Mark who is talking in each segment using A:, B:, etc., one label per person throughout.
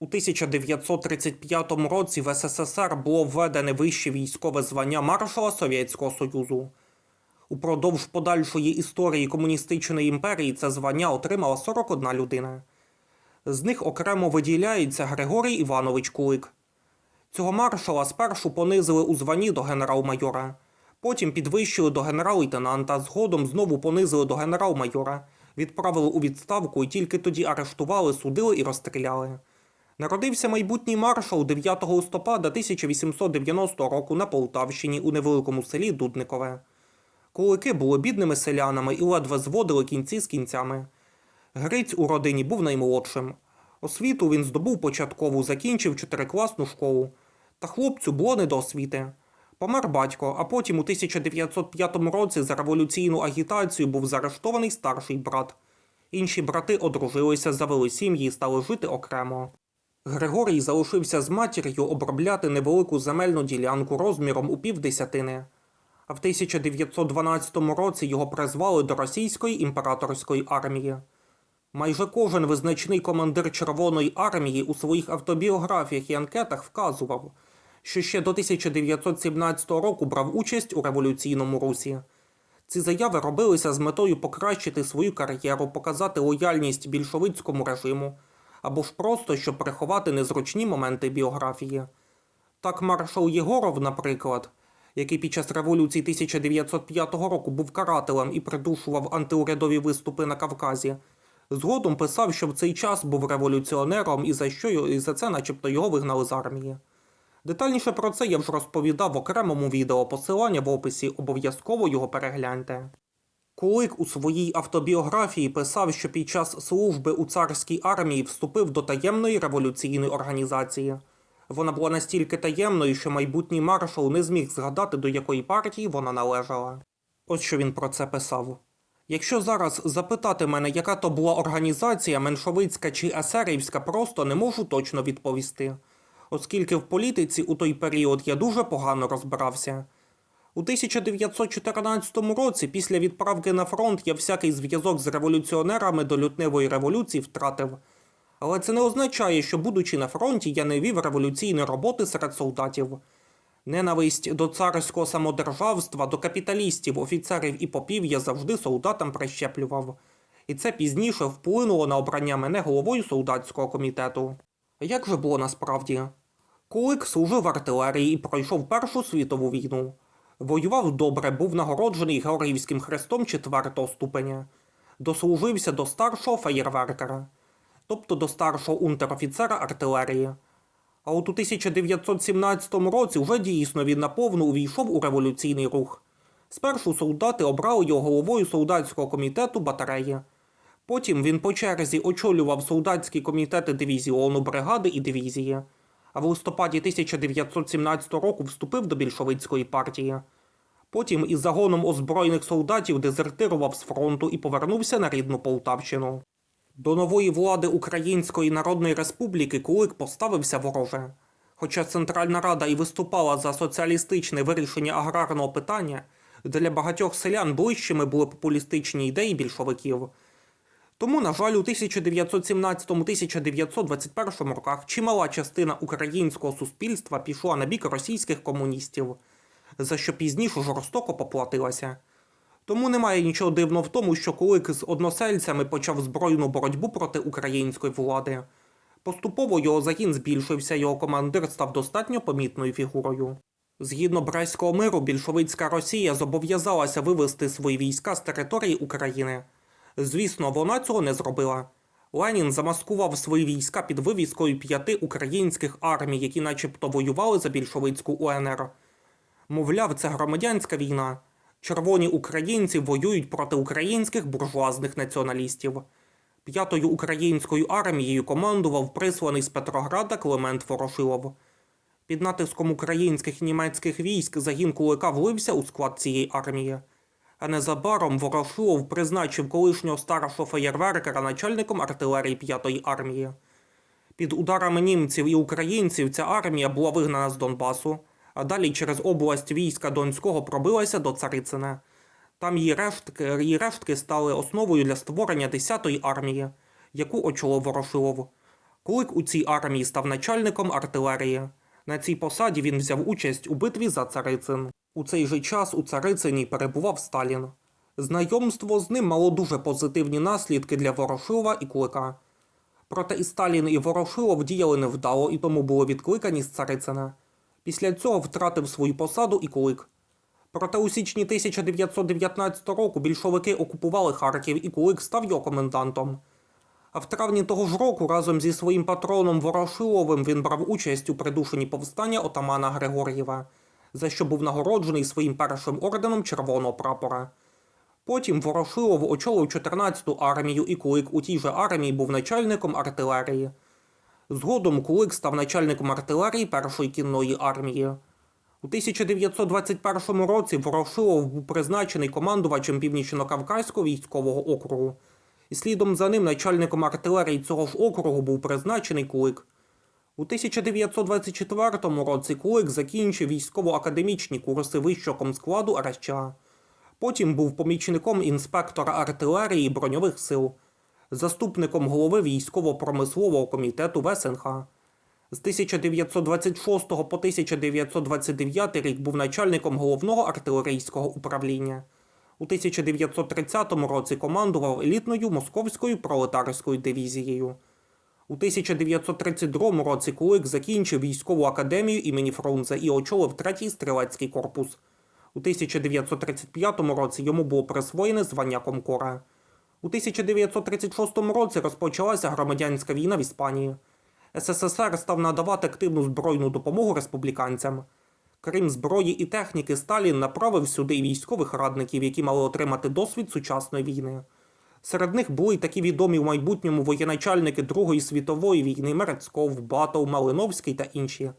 A: У 1935 році в СССР було введене вище військове звання маршала Совєтського Союзу. Упродовж подальшої історії комуністичної імперії це звання отримала 41 людина. З них окремо виділяється Григорій Іванович Кулик. Цього маршала спершу понизили у званні до генерал-майора, потім підвищили до генерал-лейтенанта, згодом знову понизили до генерал-майора, відправили у відставку і тільки тоді арештували, судили і розстріляли. Народився майбутній маршал 9 листопада 1890 року на Полтавщині у невеликому селі Дудникове. Кулики були бідними селянами і ледве зводили кінці з кінцями. Гриць у родині був наймолодшим. Освіту він здобув початкову, закінчив чотирикласну школу. Та хлопцю було не до освіти. Помер батько, а потім у 1905 році за революційну агітацію був заарештований старший брат. Інші брати одружилися, завели сім'ї і стали жити окремо. Григорій залишився з матір'ю обробляти невелику земельну ділянку розміром у півдесятини. А в 1912 році його призвали до російської імператорської армії. Майже кожен визначний командир Червоної армії у своїх автобіографіях і анкетах вказував, що ще до 1917 року брав участь у революційному русі. Ці заяви робилися з метою покращити свою кар'єру, показати лояльність більшовицькому режиму, або ж просто щоб приховати незручні моменти біографії. Так маршал Єгоров, наприклад, який під час революції 1905 року був карателем і придушував антиурядові виступи на Кавказі, згодом писав, що в цей час був революціонером і за що і за це, начебто, його вигнали з армії. Детальніше про це я вже розповідав в окремому відео, посилання в описі, обов'язково його перегляньте. Кулик у своїй автобіографії писав, що під час служби у царській армії вступив до таємної революційної організації. Вона була настільки таємною, що майбутній маршал не зміг згадати, до якої партії вона належала. Ось що він про це писав. Якщо зараз запитати мене, яка то була організація, меншовицька чи есерівська, просто не можу точно відповісти, оскільки в політиці у той період я дуже погано розбирався. У 1914 році, після відправки на фронт, я всякий зв'язок з революціонерами до лютневої революції втратив. Але це не означає, що, будучи на фронті, я не вів революційної роботи серед солдатів. Ненависть до царського самодержавства, до капіталістів, офіцерів і попів я завжди солдатам прищеплював. І це пізніше вплинуло на обрання мене головою солдатського комітету. Як же було насправді? Кулик служив в артилерії і пройшов Першу світову війну. Воював добре, був нагороджений Георгіївським хрестом четвертого ступеня. Дослужився до старшого феєрверкера, тобто до старшого унтер-офіцера артилерії. А от у 1917 році вже дійсно він наповну увійшов у революційний рух. Спершу солдати обрали його головою солдатського комітету батареї. Потім він по черзі очолював солдатські комітети дивізіону, бригади і дивізії. А в листопаді 1917 року вступив до більшовицької партії. Потім із загоном озброєних солдатів дезертирував з фронту і повернувся на рідну Полтавщину. До нової влади Української Народної Республіки Кулик поставився вороже. Хоча Центральна Рада і виступала за соціалістичне вирішення аграрного питання, для багатьох селян ближчими були популістичні ідеї більшовиків. Тому, на жаль, у 1917-1921 роках чимала частина українського суспільства пішла на бік російських комуністів, за що пізніше жорстоко поплатилася. Тому немає нічого дивного в тому, що Кулик з односельцями почав збройну боротьбу проти української влади. Поступово його загін збільшився, його командир став достатньо помітною фігурою. Згідно Брестського миру, більшовицька Росія зобов'язалася вивести свої війська з території України. Звісно, вона цього не зробила. Ленін замаскував свої війська під вивіскою п'яти українських армій, які начебто воювали за більшовицьку УНР. Мовляв, це громадянська війна. Червоні українці воюють проти українських буржуазних націоналістів. П'ятою українською армією командував присланий з Петрограда Климент Ворошилов. Під натиском українських і німецьких військ загін Кулика влився у склад цієї армії. А незабаром Ворошилов призначив колишнього старшого феєрверкера начальником артилерії 5-ї армії. Під ударами німців і українців ця армія була вигнана з Донбасу, а далі через область війська Донського пробилася до Царицина. Там її рештки, її рештки стали основою для створення 10-ї армії, яку очолив Ворошилов. Кулик у цій армії став начальником артилерії. На цій посаді він взяв участь у битві за Царицин. У цей же час у Царицині перебував Сталін. Знайомство з ним мало дуже позитивні наслідки для Ворошилова і Кулика. Проте і Сталін, і Ворошилов діяли невдало і тому були відкликані з Царицина. Після цього втратив свою посаду і Кулик. Проте у січні 1919 року більшовики окупували Харків і Кулик став його комендантом. А в травні того ж року разом зі своїм патроном Ворошиловим він брав участь у придушенні повстання отамана Григор'єва, за що був нагороджений своїм першим орденом Червоного прапора. Потім Ворошилов очолив 14-ту армію і Кулик у тій же армії був начальником артилерії. Згодом Кулик став начальником артилерії першої кінної армії. У 1921 році Ворошилов був призначений командувачем Північно-Кавказького військового округу. І слідом за ним начальником артилерії цього ж округу був призначений Кулик. У 1924 році Кулик закінчив військово-академічні курси вищого комскладу РСЧА. Потім був помічником інспектора артилерії броньових сил, заступником голови військово-промислового комітету ВСНХ. З 1926 по 1929 рік був начальником головного артилерійського управління. У 1930 році командував елітною московською пролетарською дивізією. У 1932 році Кулик закінчив військову академію імені Фрунзе і очолив третій стрілецький корпус. У 1935 році йому було присвоєне звання Комкора. У 1936 році розпочалася громадянська війна в Іспанії. СССР став надавати активну збройну допомогу республіканцям. Крім зброї і техніки, Сталін направив сюди військових радників, які мали отримати досвід сучасної війни. Серед них були й такі відомі в майбутньому воєначальники Другої світової війни Мерецьков, Батов, Малиновський та інші.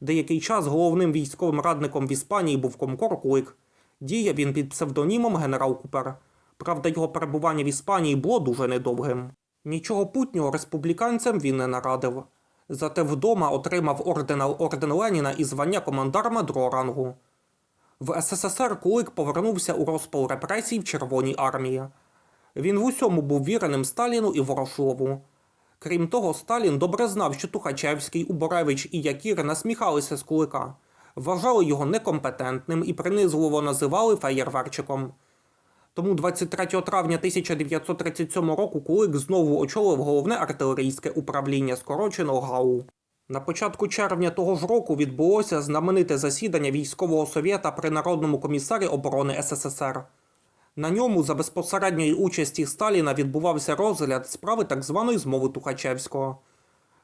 A: Деякий час головним військовим радником в Іспанії був Комкор Кулик. Діяв він під псевдонімом генерал Купер. Правда, його перебування в Іспанії було дуже недовгим. Нічого путнього республіканцям він не нарадив. Зате вдома отримав орден, орден Леніна і звання командарма другого рангу. В СССР Кулик повернувся у розпал репресій в Червоній армії. Він в усьому був віреним Сталіну і Ворошилову. Крім того, Сталін добре знав, що Тухачевський, Уборевич і Якір насміхалися з Кулика, вважали його некомпетентним і принизливо називали феєрверчиком. Тому 23 травня 1937 року Кулик знову очолив головне артилерійське управління, скорочено ГАУ. На початку червня того ж року відбулося знамените засідання військового совєта при Народному комісарі оборони СССР. На ньому за безпосередньої участі Сталіна відбувався розгляд справи так званої змови Тухачевського.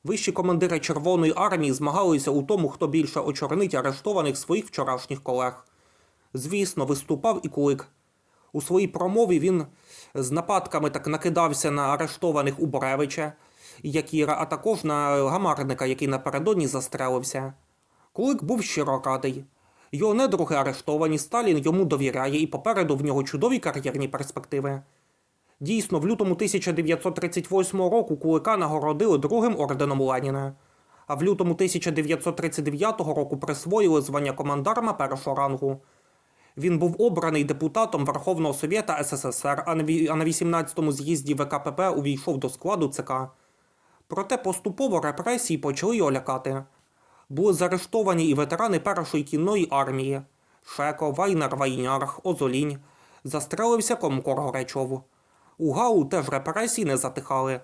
A: Вищі командири Червоної армії змагалися у тому, хто більше очорнить арештованих своїх вчорашніх колег. Звісно, виступав і Кулик. У своїй промові він з нападками так накидався на арештованих Уборевича і Якіра, а також на гамарника, який напередодні застрелився. Кулик був щиро радий. Його недруги арештовані, Сталін йому довіряє і попереду в нього чудові кар'єрні перспективи. Дійсно, в лютому 1938 року Кулика нагородили другим орденом Леніна, а в лютому 1939 року присвоїли звання командарма першого рангу. Він був обраний депутатом Верховного Совєта СССР, а на а на 18-му з'їзді ВКПП увійшов до складу ЦК. Проте поступово репресії почали його лякати. Були заарештовані і ветерани Першої кінної армії Шеко, Вайнер Вайнярх, Озолінь. Застрелився Комкор Горечов. У ГАУ теж репресії не затихали.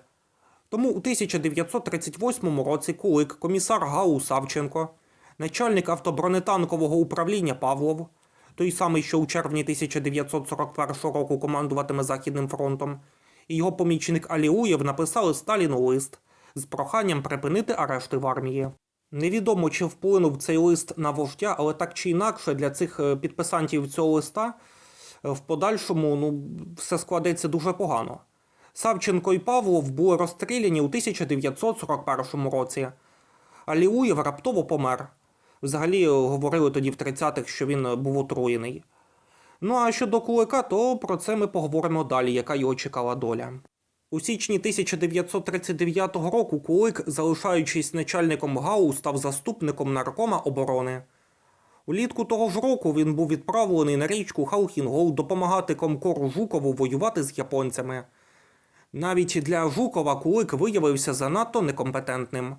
A: Тому у 1938 році Кулик, комісар ГАУ Савченко, начальник автобронетанкового управління Павлов, той самий, що у червні 1941 року командуватиме Західним фронтом, і його помічник Аліуєв написали Сталіну лист з проханням припинити арешти в армії. Невідомо, чи вплинув цей лист на вождя, але так чи інакше для цих е, підписантів цього листа е, в подальшому ну, все складеться дуже погано. Савченко і Павлов були розстріляні у 1941 році. Аліуєв раптово помер. Взагалі е, говорили тоді в 30-х, що він був отруєний. Ну а щодо Кулика, то про це ми поговоримо далі, яка його чекала доля. У січні 1939 року Кулик, залишаючись начальником ГАУ, став заступником наркома оборони. Улітку того ж року він був відправлений на річку Халхінгол допомагати комкору Жукову воювати з японцями. Навіть для Жукова Кулик виявився занадто некомпетентним.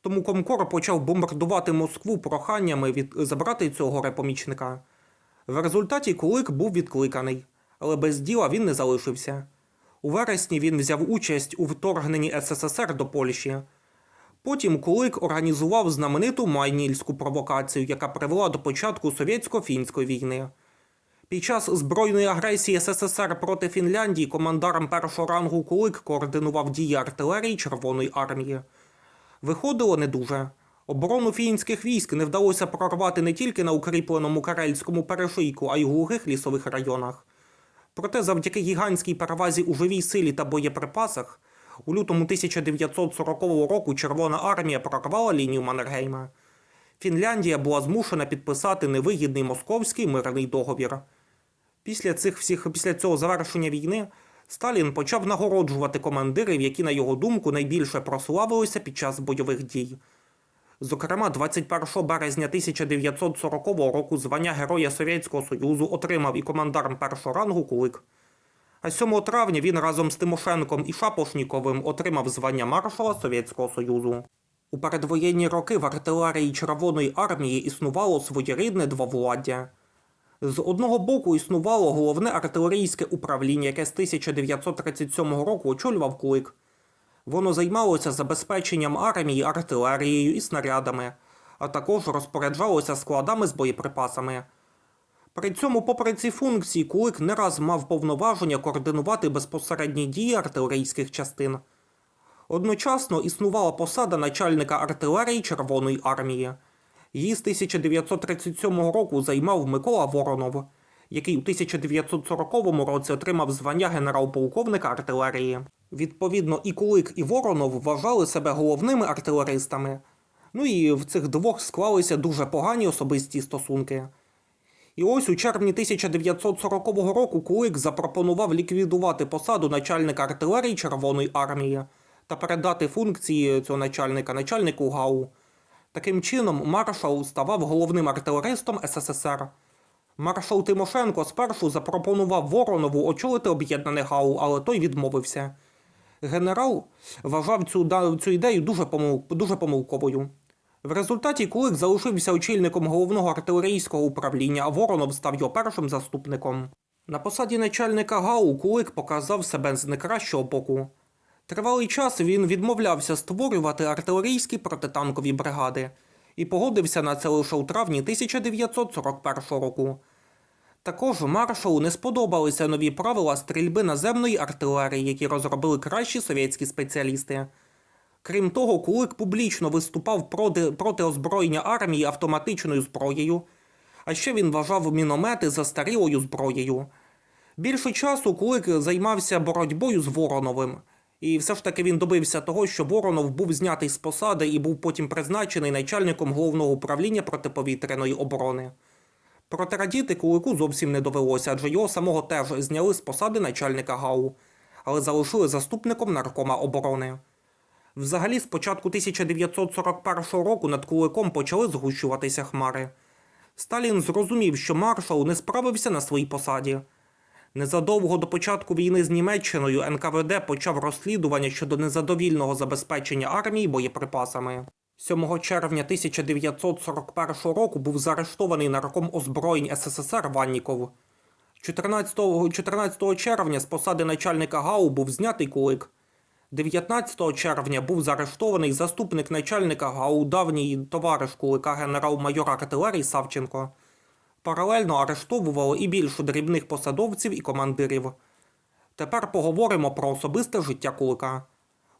A: Тому Комкор почав бомбардувати Москву проханнями від... забрати цього репомічника. В результаті Кулик був відкликаний, але без діла він не залишився. У вересні він взяв участь у вторгненні СССР до Польщі. Потім Кулик організував знамениту майнільську провокацію, яка привела до початку совєтсько-фінської війни. Під час збройної агресії СССР проти Фінляндії командаром першого рангу Кулик координував дії артилерії Червоної армії. Виходило не дуже. Оборону фінських військ не вдалося прорвати не тільки на укріпленому карельському перешийку, а й у глухих лісових районах. Проте завдяки гігантській перевазі у живій силі та боєприпасах у лютому 1940 року Червона армія прорвала лінію Маннергейма. Фінляндія була змушена підписати невигідний московський мирний договір. Після цих всіх після цього завершення війни Сталін почав нагороджувати командирів, які, на його думку, найбільше прославилися під час бойових дій. Зокрема, 21 березня 1940 року звання Героя Совєтського Союзу отримав і командарм першого рангу Кулик. А 7 травня він разом з Тимошенком і Шапошніковим отримав звання маршала Совєтського Союзу. У передвоєнні роки в артилерії Червоної армії існувало своєрідне двовладдя. З одного боку існувало головне артилерійське управління, яке з 1937 року очолював Кулик. Воно займалося забезпеченням армії артилерією і снарядами, а також розпоряджалося складами з боєприпасами. При цьому, попри ці функції, Кулик не раз мав повноваження координувати безпосередні дії артилерійських частин. Одночасно існувала посада начальника артилерії Червоної армії. Її з 1937 року займав Микола Воронов, який у 1940 році отримав звання генерал-полковника артилерії. Відповідно, і Кулик, і Воронов вважали себе головними артилеристами. Ну і в цих двох склалися дуже погані особисті стосунки. І ось у червні 1940 року Кулик запропонував ліквідувати посаду начальника артилерії Червоної армії та передати функції цього начальника начальнику ГАУ. Таким чином, маршал ставав головним артилеристом СССР. Маршал Тимошенко спершу запропонував Воронову очолити об'єднане ГАУ, але той відмовився. Генерал вважав цю, цю ідею дуже, помил, дуже помилковою. В результаті Кулик залишився очільником головного артилерійського управління, а Воронов став його першим заступником. На посаді начальника ГАУ Кулик показав себе з найкращого боку. Тривалий час він відмовлявся створювати артилерійські протитанкові бригади і погодився на це лише у травні 1941 року. Також маршалу не сподобалися нові правила стрільби наземної артилерії, які розробили кращі совєтські спеціалісти. Крім того, Кулик публічно виступав проти, проти озброєння армії автоматичною зброєю, а ще він вважав міномети застарілою зброєю. Більше часу Кулик займався боротьбою з Вороновим, і все ж таки він добився того, що Воронов був знятий з посади і був потім призначений начальником головного управління протиповітряної оборони. Проте радіти Кулику зовсім не довелося, адже його самого теж зняли з посади начальника ГАУ, але залишили заступником наркома оборони. Взагалі, з початку 1941 року над Куликом почали згущуватися хмари. Сталін зрозумів, що маршал не справився на своїй посаді. Незадовго до початку війни з Німеччиною НКВД почав розслідування щодо незадовільного забезпечення армії боєприпасами. 7 червня 1941 року був заарештований нарком озброєнь СССР Ванніков. 14, 14 червня з посади начальника ГАУ був знятий Кулик. 19 червня був заарештований заступник начальника ГАУ давній товариш Кулика генерал-майор артилерії Савченко. Паралельно арештовували і більше дрібних посадовців і командирів. Тепер поговоримо про особисте життя Кулика.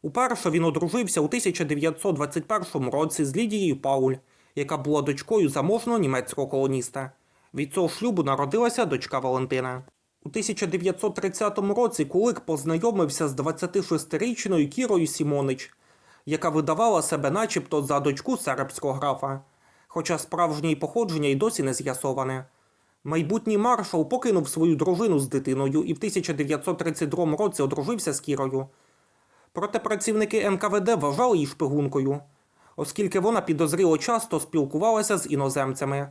A: Уперше він одружився у 1921 році з Лідією Пауль, яка була дочкою заможного німецького колоніста. Від цього шлюбу народилася дочка Валентина. У 1930 році Кулик познайомився з 26-річною Кірою Сімонич, яка видавала себе начебто за дочку сербського графа, хоча справжнє її походження й досі не з'ясоване. Майбутній маршал покинув свою дружину з дитиною і в 1932 році одружився з Кірою. Проте працівники НКВД вважали її шпигункою, оскільки вона підозріло часто спілкувалася з іноземцями.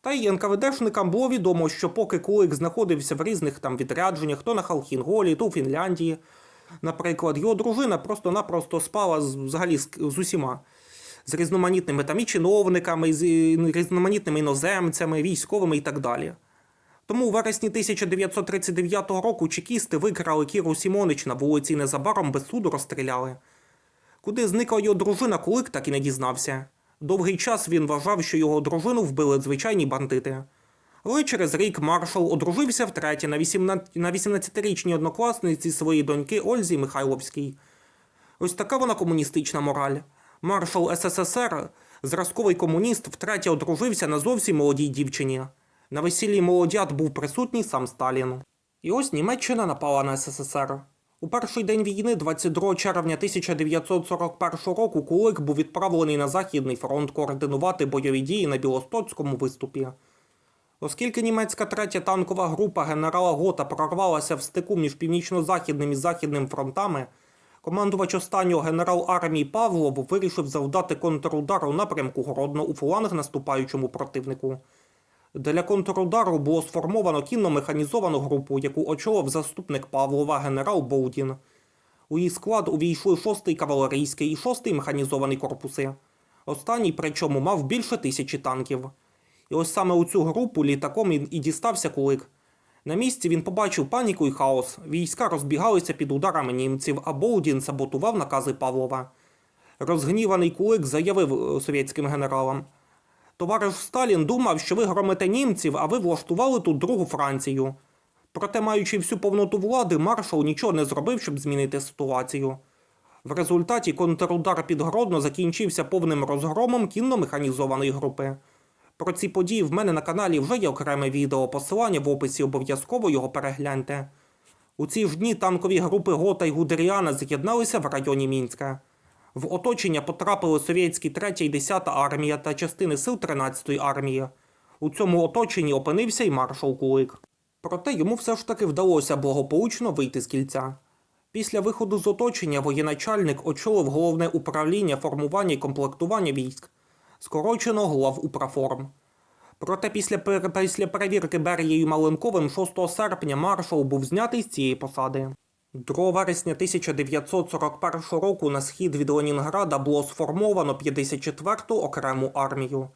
A: Та й НКВДшникам було відомо, що поки Кулик знаходився в різних там відрядженнях, то на Халхінголі, то у Фінляндії, Наприклад, його дружина просто-напросто спала з, взагалі з, з усіма. З різноманітними там і чиновниками, з різноманітними іноземцями, військовими і так далі. Тому у вересні 1939 року чекісти викрали Кіру Сімонич на вулиці і незабаром без суду розстріляли. Куди зникла його дружина, Кулик так і не дізнався. Довгий час він вважав, що його дружину вбили звичайні бандити. Але через рік маршал одружився втретє на 18 на 18-річній однокласниці своєї доньки Ользі Михайловській. Ось така вона комуністична мораль. Маршал СССР, зразковий комуніст, втретє одружився на зовсім молодій дівчині. На весіллі молодят був присутній сам Сталін. І ось Німеччина напала на СССР. У перший день війни, 22 червня 1941 року, Кулик був відправлений на Західний фронт координувати бойові дії на Білостоцькому виступі. Оскільки німецька третя танкова група генерала Гота прорвалася в стику між північно-західним і західним фронтами, командувач останнього генерал армії Павлов вирішив завдати контрудар у напрямку Гродно у фланг наступаючому противнику. Для контрудару було сформовано кінно-механізовану групу, яку очолив заступник Павлова генерал Болдін. У її склад увійшли 6-й кавалерійський і 6-й механізований корпуси. Останній, причому, мав більше тисячі танків. І ось саме у цю групу літаком і дістався кулик. На місці він побачив паніку і хаос. Війська розбігалися під ударами німців, а Болдін саботував накази Павлова. Розгніваний кулик заявив е, совєтським генералам. Товариш Сталін думав, що ви громите німців, а ви влаштували тут другу Францію. Проте, маючи всю повноту влади, маршал нічого не зробив, щоб змінити ситуацію. В результаті контрудар під Гродно закінчився повним розгромом кінно-механізованої групи. Про ці події в мене на каналі вже є окреме відео, посилання в описі обов'язково його перегляньте. У ці ж дні танкові групи Гота і Гудеріана з'єдналися в районі Мінська. В оточення потрапили совєтські 3 і 10 армія та частини сил 13-ї армії. У цьому оточенні опинився і маршал Кулик. Проте йому все ж таки вдалося благополучно вийти з кільця. Після виходу з оточення воєначальник очолив головне управління формування і комплектування військ, скорочено глав управформ. Проте після, після перевірки Берією Маленковим 6 серпня маршал був знятий з цієї посади. 2 вересня 1941 року на схід від Ленінграда було сформовано 54-ту окрему армію.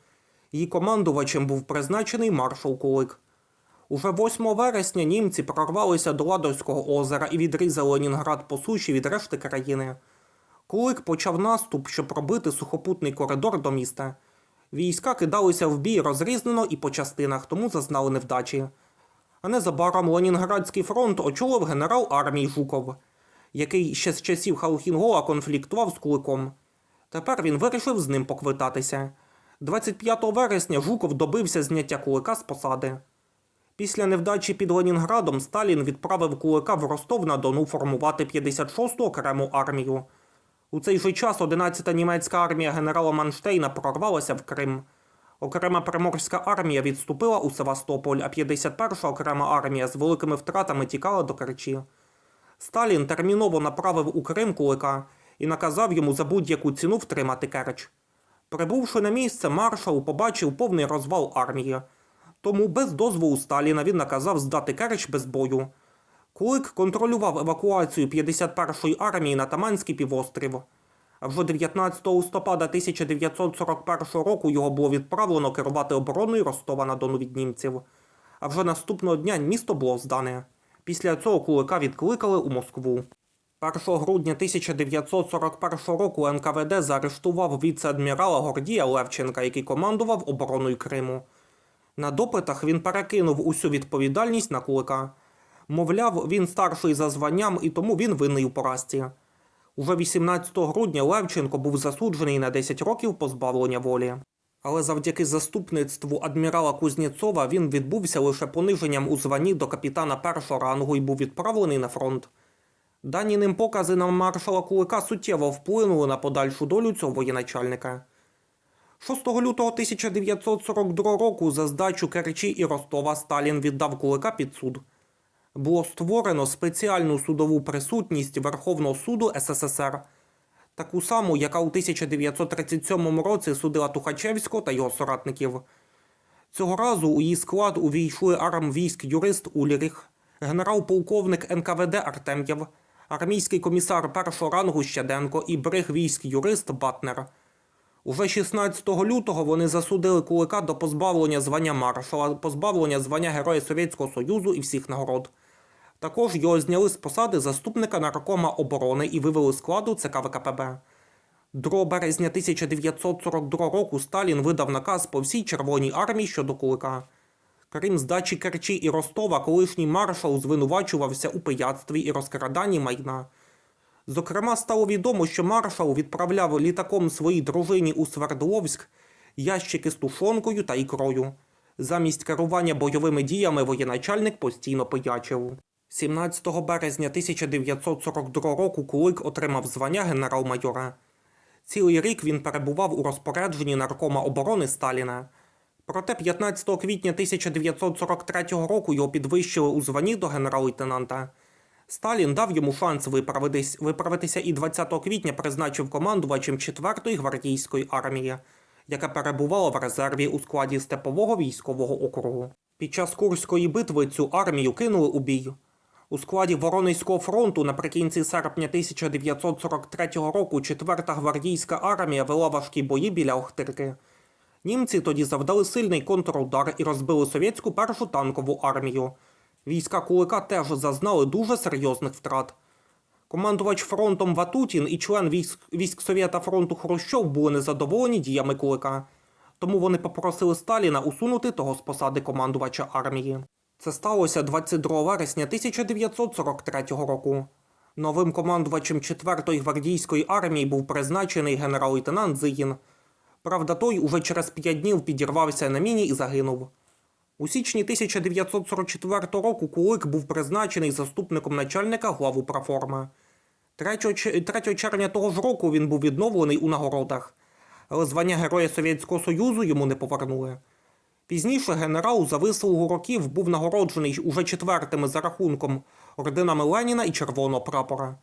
A: Її командувачем був призначений маршал Кулик. Уже 8 вересня німці прорвалися до Ладожського озера і відрізали Ленінград по суші від решти країни. Кулик почав наступ, щоб пробити сухопутний коридор до міста. Війська кидалися в бій розрізнено і по частинах, тому зазнали невдачі. А незабаром Ленінградський фронт очолив генерал армії Жуков, який ще з часів Халхінгола конфліктував з Куликом. Тепер він вирішив з ним поквитатися. 25 вересня Жуков добився зняття Кулика з посади. Після невдачі під Ленінградом Сталін відправив Кулика в Ростов на Дону формувати 56-ту окрему армію. У цей же час 11-та німецька армія генерала Манштейна прорвалася в Крим. Окрема Приморська армія відступила у Севастополь, а 51-ша окрема армія з великими втратами тікала до Керчі. Сталін терміново направив у Крим Кулика і наказав йому за будь-яку ціну втримати Керч. Прибувши на місце, маршал побачив повний розвал армії. Тому без дозволу Сталіна він наказав здати Керч без бою. Кулик контролював евакуацію 51-ї армії на Таманський півострів. Вже 19 листопада 1941 року його було відправлено керувати обороною Ростова на Дону від німців. А вже наступного дня місто було здане. Після цього Кулика відкликали у Москву. 1 грудня 1941 року НКВД заарештував віце-адмірала Гордія Левченка, який командував обороною Криму. На допитах він перекинув усю відповідальність на Кулика. Мовляв, він старший за званням і тому він винний у поразці. Уже 18 грудня Левченко був засуджений на 10 років позбавлення волі. Але завдяки заступництву адмірала Кузнєцова він відбувся лише пониженням у званні до капітана першого рангу і був відправлений на фронт. Дані ним покази на маршала Кулика суттєво вплинули на подальшу долю цього воєначальника. 6 лютого 1942 року за здачу Керчі і Ростова Сталін віддав Кулика під суд. Було створено спеціальну судову присутність Верховного суду СССР, таку саму, яка у 1937 році судила Тухачевського та його соратників. Цього разу у її склад увійшли армвійськ юрист Уліріх, генерал-полковник НКВД Артем'єв, армійський комісар першого рангу Щеденко і бриг військ юрист Батнер. Уже 16 лютого вони засудили Кулика до позбавлення звання маршала, позбавлення звання Героя Совєтського Союзу і всіх нагород. Також його зняли з посади заступника наркома оборони і вивели складу ЦК ВКПБ. 2 березня 1942 року Сталін видав наказ по всій Червоній армії щодо Кулика. Крім здачі Керчі і Ростова, колишній маршал звинувачувався у пияцтві і розкраданні майна. Зокрема, стало відомо, що маршал відправляв літаком своїй дружині у Свердловськ ящики з тушонкою та ікрою. Замість керування бойовими діями воєначальник постійно пиячив. 17 березня 1942 року Кулик отримав звання генерал-майора. Цілий рік він перебував у розпорядженні наркома оборони Сталіна. Проте 15 квітня 1943 року його підвищили у званні до генерал-лейтенанта. Сталін дав йому шанс виправитись, виправитися і 20 квітня призначив командувачем 4-ї гвардійської армії, яка перебувала в резерві у складі Степового військового округу. Під час Курської битви цю армію кинули у бій. У складі Воронезького фронту наприкінці серпня 1943 року 4-та гвардійська армія вела важкі бої біля Охтирки. Німці тоді завдали сильний контрудар і розбили совєтську першу танкову армію. Війська Кулика теж зазнали дуже серйозних втрат. Командувач фронтом Ватутін і член військ, військ Совєта фронту Хрущов були незадоволені діями Кулика. Тому вони попросили Сталіна усунути того з посади командувача армії. Це сталося 22 вересня 1943 року. Новим командувачем 4-ї гвардійської армії був призначений генерал-лейтенант Зигін. Правда, той уже через 5 днів підірвався на міні і загинув. У січні 1944 року Кулик був призначений заступником начальника главу проформи. 3, 3 червня того ж року він був відновлений у нагородах, але звання Героя Совєтського Союзу йому не повернули. Пізніше генерал за вислугу років був нагороджений уже четвертими за рахунком орденами Леніна і Червоного прапора.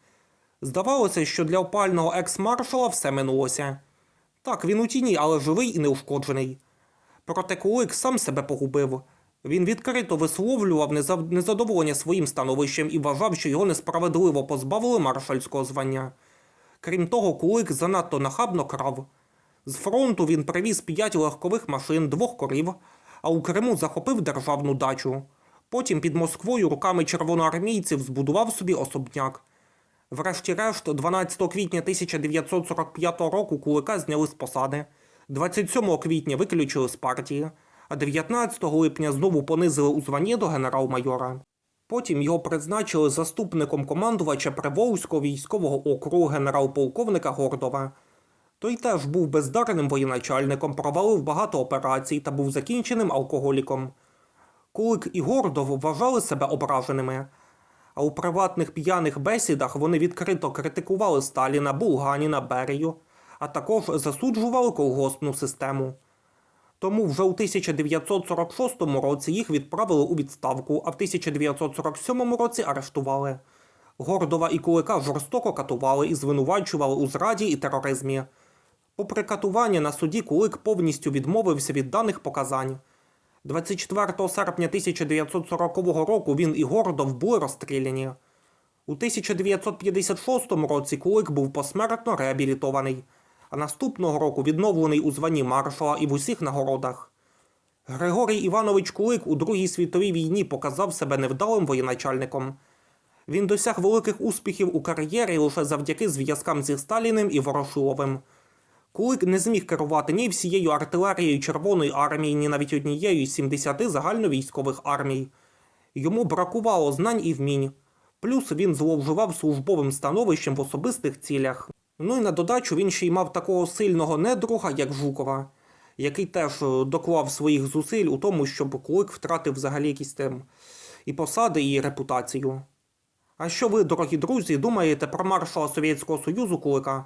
A: Здавалося, що для опального екс-маршала все минулося. Так, він у тіні, але живий і неушкоджений. Проте Кулик сам себе погубив. Він відкрито висловлював незадоволення своїм становищем і вважав, що його несправедливо позбавили маршальського звання. Крім того, Кулик занадто нахабно крав. З фронту він привіз п'ять легкових машин, двох корів, а у Криму захопив державну дачу. Потім під Москвою руками червоноармійців збудував собі особняк. Врешті-решт, 12 квітня 1945 року Кулика зняли з посади, 27 квітня виключили з партії, а 19 липня знову понизили у званні до генерал-майора. Потім його призначили заступником командувача Приволзького військового округу генерал-полковника Гордова. Той теж був бездарним воєначальником, провалив багато операцій та був закінченим алкоголіком. Кулик і Гордов вважали себе ображеними, а у приватних п'яних бесідах вони відкрито критикували Сталіна, Булганіна, Берію, а також засуджували колгоспну систему. Тому вже у 1946 році їх відправили у відставку, а в 1947 році арештували. Гордова і Кулика жорстоко катували і звинувачували у зраді і тероризмі. Попри катування на суді Кулик повністю відмовився від даних показань. 24 серпня 1940 року він і Гордов були розстріляні. У 1956 році Кулик був посмертно реабілітований, а наступного року відновлений у званні маршала і в усіх нагородах. Григорій Іванович Кулик у Другій світовій війні показав себе невдалим воєначальником. Він досяг великих успіхів у кар'єрі лише завдяки зв'язкам зі Сталіним і Ворошиловим. Кулик не зміг керувати ні всією артилерією Червоної армії, ні навіть однією з 70 загальновійськових армій. Йому бракувало знань і вмінь. Плюс він зловживав службовим становищем в особистих цілях. Ну і на додачу він ще й мав такого сильного недруга, як Жукова, який теж е, доклав своїх зусиль у тому, щоб Кулик втратив взагалі якісь і посади, і репутацію. А що ви, дорогі друзі, думаєте про маршала Совєтського Союзу Кулика?